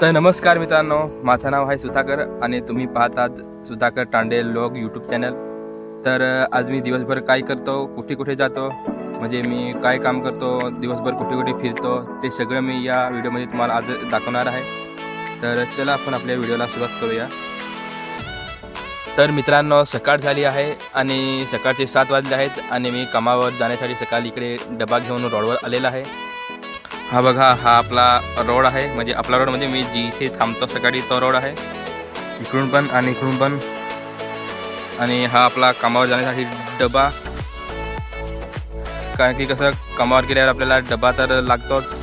तर नमस्कार मित्रांनो माझं नाव आहे सुधाकर आणि तुम्ही पाहतात सुधाकर टांडे लोग यूट्यूब चॅनल तर आज मी दिवसभर काय करतो कुठे कुठे जातो म्हणजे मी काय काम करतो दिवसभर कुठे कुठे फिरतो ते सगळं मी या व्हिडिओमध्ये तुम्हाला आज दाखवणार आहे. तर चला आपण आपल्या व्हिडिओला सुरुवात करूया. तर मित्रांनो सकाळ झाली आहे आणि सकाळचे सात वाजले आहेत आणि मी कामावर जाण्यासाठी सकाळी इकडे डबा घेऊन रोडवर आलेला आहे. हा बघा हा आपला रोड आहे. म्हणजे आपला रोड म्हणजे मी जिथे थांबतो सकाळी तो रोड आहे. इकडून पण आणि इकडून पण. आणि हा आपला कामावर जाण्यासाठी डबा. कारण की कसं कामावर गेल्यावर आपल्याला डबा तर लागतोच.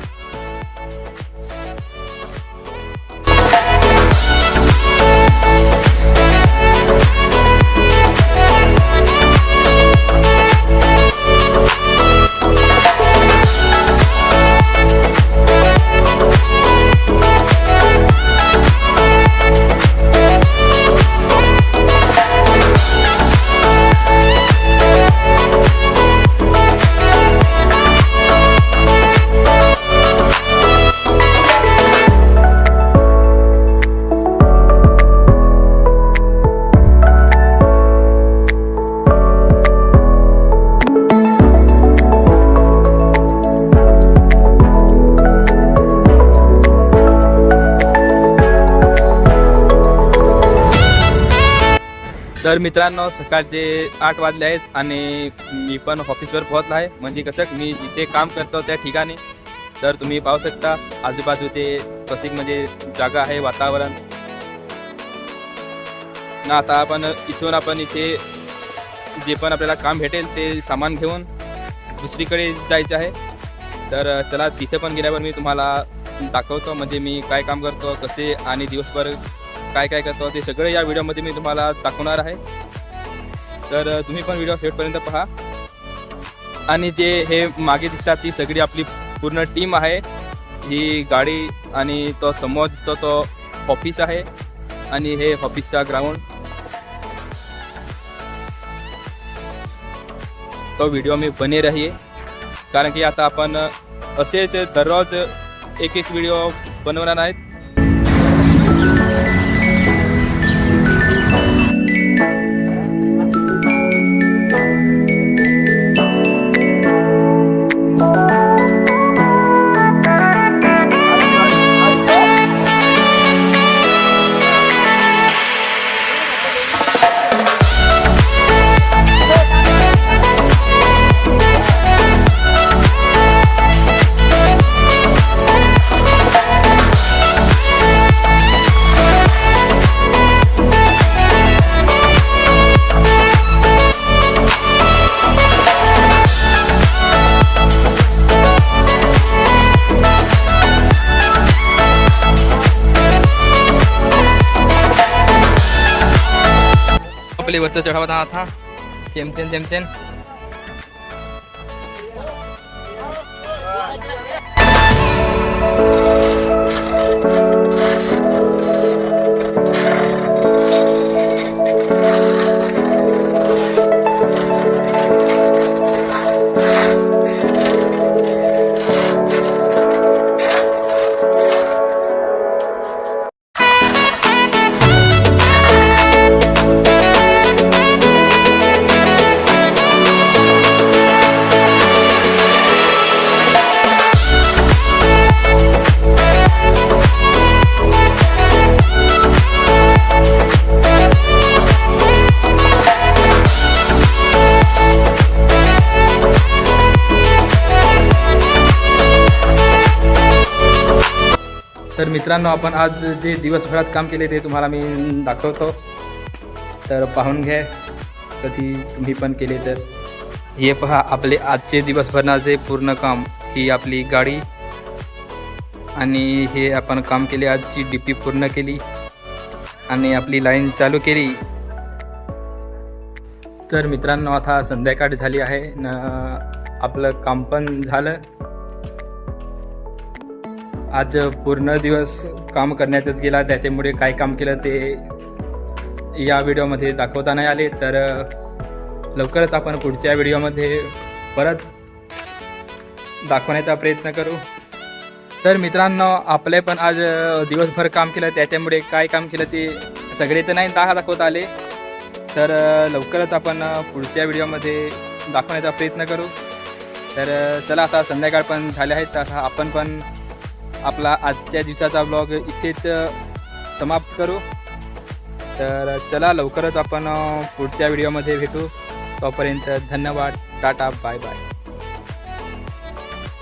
तर मित्रांनो सकाळचे आठ वाजले आहेत आणि मी पण ऑफिसवर पोहोचला आहे. म्हणजे कसं मी जिथे काम करतो त्या ठिकाणी. तर तुम्ही पाहू शकता आजूबाजूचे कसे म्हणजे जागा आहे वातावरण. ना आता आपण इथून आपण इथे जे पण आपल्याला काम भेटेल ते सामान घेऊन दुसरीकडे जायचं आहे. तर चला तिथे पण गेल्यावर मी तुम्हाला दाखवतो म्हणजे मी काय काम करतो कसे आणि दिवसभर काय काय करतो ते सगळं या व्हिडिओमध्ये मी तुम्हाला दाखवणार आहे. तर तुम्ही पण व्हिडिओ शेवटपर्यंत पहा. आणि जे हे मागे दिसतात ती सगळी आपली पूर्ण टीम आहे. ही गाडी आणि तो समोर दिसतो तो ऑफिस आहे. आणि हे ऑफिसचा ग्राउंड तो व्हिडिओ मी बने रहिए कारण की आता आपण असेच दररोज एक एक व्हिडिओ बनवणार आहेत. आपले वरचं चढावत आहात हा चेमचेन चेमचेन तर मित्रांनो आपण आज जे दिवसभरात काम केले ते तुम्हाला मी दाखवतो. तर पाहून घ्या कधी तुम्ही पण केले तर. हे पहा आपले आजचे दिवसभरणाचे पूर्ण काम ही आपली गाडी आणि हे आपण काम केले आजची डी पी पूर्ण केली आणि आपली लाईन चालू केली. तर मित्रांनो आता संध्याकाळ झाली आहे. न आपलं काम पण झालं. आज पूर्ण दिवस काम करण्यातच गेला. त्याच्यामुळे काय काम केलं ते या व्हिडिओमध्ये दाखवता नाही आले. तर लवकरच आपण पुढच्या व्हिडिओमध्ये परत दाखवण्याचा प्रयत्न करू. तर मित्रांनो आपले पण आज दिवसभर काम केलं. त्याच्यामुळे काय काम केलं ते सगळे तर नाही दहा दाखवत आले. तर लवकरच आपण पुढच्या व्हिडिओमध्ये दाखवण्याचा प्रयत्न करू. तर चला आता संध्याकाळ पण झाले आहेत. तर आता आपण पण आपला आजच्या दिवसाचा ब्लॉग इथेच समाप्त करू. तर चला लवकरच आपण पुढच्या व्हिडिओमध्ये भेटू. तोपर्यंत धन्यवाद. Tata bye bye